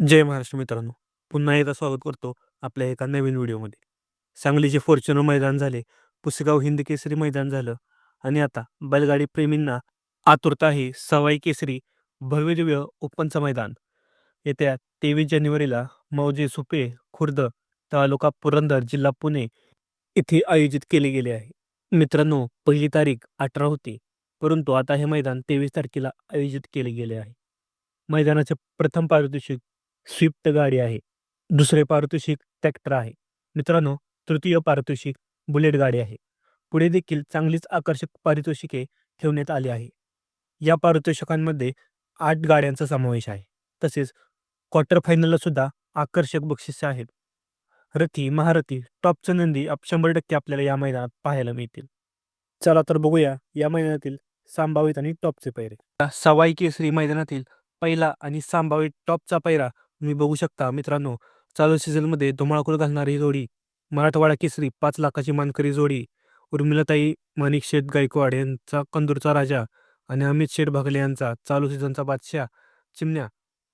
जय महाराष्ट्र मित्रांनो. पुन्हा एकदा स्वागत करतो आपल्या एका नवीन व्हिडिओमध्ये. सांगलीचे फॉर्च्युनर मैदान झाले पुसेगाव हिंद केसरी मैदान झालं आणि आता बैलगाडी प्रेमींना आतुरता आहे सवाई केसरी भव्यदिव्य ओपनचं मैदान. येत्या तेवीस जानेवारीला मौजे सुपे खुर्द तालुका पुरंदर जिल्हा पुणे इथे आयोजित केले गेले आहे. मित्रांनो पहिली तारीख अठरा होती परंतु आता हे मैदान तेवीस तारखेला आयोजित केले गेले आहे. मैदानाचे प्रथम पारितोषिक स्विफ्ट गाडी आहे. दुसरे पारितोषिक ट्रॅक्टर आहे. मित्रांनो तृतीय पारितोषिक बुलेट गाडी आहे. पुढे देखील चांगलीच आकर्षक पारितोषिके ठेवण्यात आली आहे. या पारितोषिकांमध्ये आठ गाड्यांचा समावेश आहे. तसेच क्वार्टर फायनलला सुद्धा आकर्षक बक्षिसे आहेत. रथी महारथी टॉपचं नंदी आप शंभर टक्के आपल्याला या मैदानात पाहायला मिळतील. चला तर बघूया या मैदानातील संभावित आणि टॉपचे पैरे. सवाई केसरी मैदानातील पहिला आणि संभावित टॉपचा पैरा तुम्ही बघू शकता मित्रांनो चालू सीझनमध्ये धुमाळकुळ घालणारी जोडी मराठवाडा केसरी पाच लाखाची मानकरी जोडी उर्मिलाताई माणिक शेठ गायकवाड यांचा कंदूरचा राजा आणि अमित शेठ भागले यांचा चालू सीझनचा बादशाह चिमण्या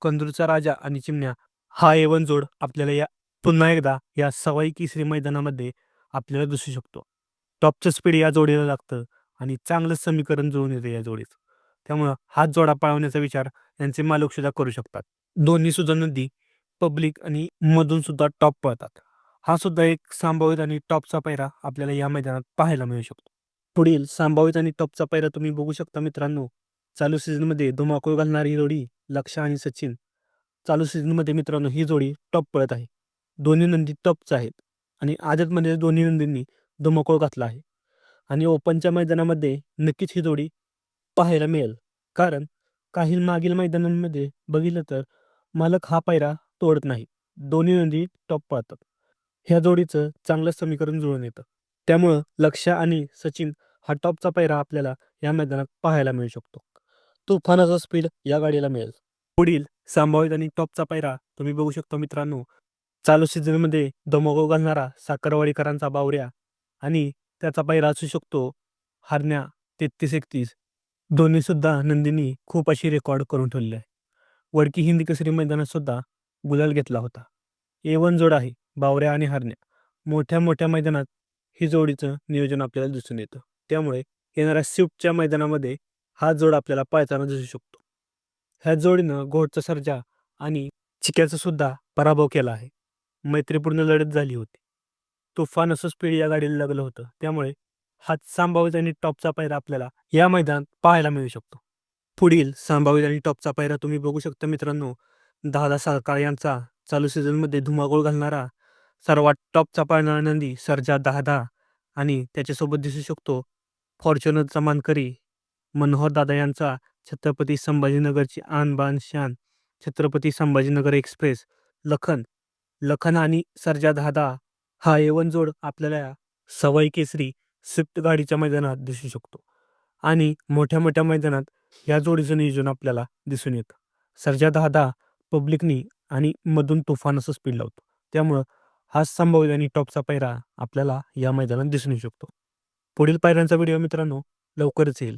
कंदूरचा राजा आणि चिमण्या हा एवन जोड आपल्याला या पुन्हा एकदा या सवाई केसरी मैदानामध्ये आपल्याला दिसू शकतो. टॉपचं स्पीड या जोडीला लागतं आणि चांगलं समीकरण जुळून येतं या जोडीत त्यामुळं हात जोडा पाळवण्याचा विचार यांचे मालक सुद्धा करू शकतात. दोन्ही सुद्धा नदी पब्लिक आणि मधून सुद्धा टॉप पळतात. हा सुद्धा एक संभावित आणि टॉपचा पायरा आपल्याला या मैदानात पाहायला मिळू शकतो. पुढील संभावित आणि टॉपचा पायरा तुम्ही बघू शकता मित्रांनो. चालू सीझनमध्ये धुमाकूळ घालणारी ही जोडी लक्ष आणि सचिन. चालू सीझनमध्ये मित्रांनो ही जोडी टॉप पळत आहे. दोन्ही नंदी टॉपच आहेत आणि आदतमध्ये दोन्ही नंदींनी धुमाकूळ घातला आहे. आणि ओपनच्या मैदानामध्ये नक्कीच ही जोडी पाहायला मिळेल. कारण काही मागील मैदानांमध्ये बघितलं तर मालक हा पायरा तोडत नाही. दोन्ही नंदी टॉप पाहतात ह्या जोडीचं चांगलं समीकरण जुळून येतं. त्यामुळं लक्ष आणि सचिन हा टॉपचा पायरा आपल्याला या मैदानात पाहायला मिळू शकतो. तुफानाचा स्पीड या गाडीला मिळेल. पुढील संभावित आणि टॉपचा पायरा तुम्ही बघू शकता मित्रांनो. चालू सीझनमध्ये दमोगो घालणारा साखरवाडीकरांचा बावऱ्या आणि त्याचा पायरा असू शकतो. हरण्या तेहतीस एकतीस. दोन्हीसुद्धा नंदिनी खूप अशी रेकॉर्ड करून ठेवली आहे. वडकी हिंदी केसरी मैदानात सुद्धा गुलाल घेतला होता. ए वन जोड आहे बावऱ्या आणि हरण्या. मोठ्या मोठ्या मैदानात ही जोडीचं नियोजन आपल्याला दिसून येतं. त्यामुळे येणाऱ्या स्विफ्टच्या मैदानामध्ये हा जोड आपल्याला पाळताना दिसू शकतो. ह्या जोडीनं घोटचा सर्जा आणि चिक्याचा सुद्धा पराभव केला आहे. मैत्रीपूर्ण लढत झाली होती. तुफान असं स्पीड या गाडीला लागलं होतं. त्यामुळे हात संभावित आणि टॉपचा पायरा आपल्याला या मैदानात पाहायला मिळू शकतो. पुढील संभावित आणि टॉपचा पायरा तुम्ही बघू शकता मित्रांनो. दादा सरकार यांचा चालू सीझनमध्ये धुमाकूळ घालणारा सर्वात टॉपचा पाळणारा नंदी सर्जा दहा आणि त्याच्यासोबत दिसू शकतो फॉर्च्युनरचा मानकरी मनोहर दादा यांचा छत्रपती संभाजीनगरची आनबान शान छत्रपती संभाजीनगर एक्सप्रेस लखन लखन आणि सर्जा दहा हा एवन जोड आपल्याला सवाई केसरी स्विफ्ट गाडीच्या मैदानात दिसू शकतो. आणि मोठ्या मोठ्या मैदानात या जोडीचं नियोजन आपल्याला दिसून येतं. सरजा दहा पब्लिकनी आणि मधून तुफान असं स्पीड लावतो. त्यामुळं हा संभाव्य आणि टॉपचा पायरा आपल्याला या मैदानात दिसून येऊ शकतो. पुढील पायऱ्यांचा व्हिडिओ मित्रांनो लवकरच येईल.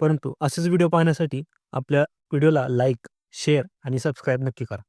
परंतु असेच व्हिडिओ पाहण्यासाठी आपल्या व्हिडिओला लाईक शेअर आणि सबस्क्राईब नक्की करा.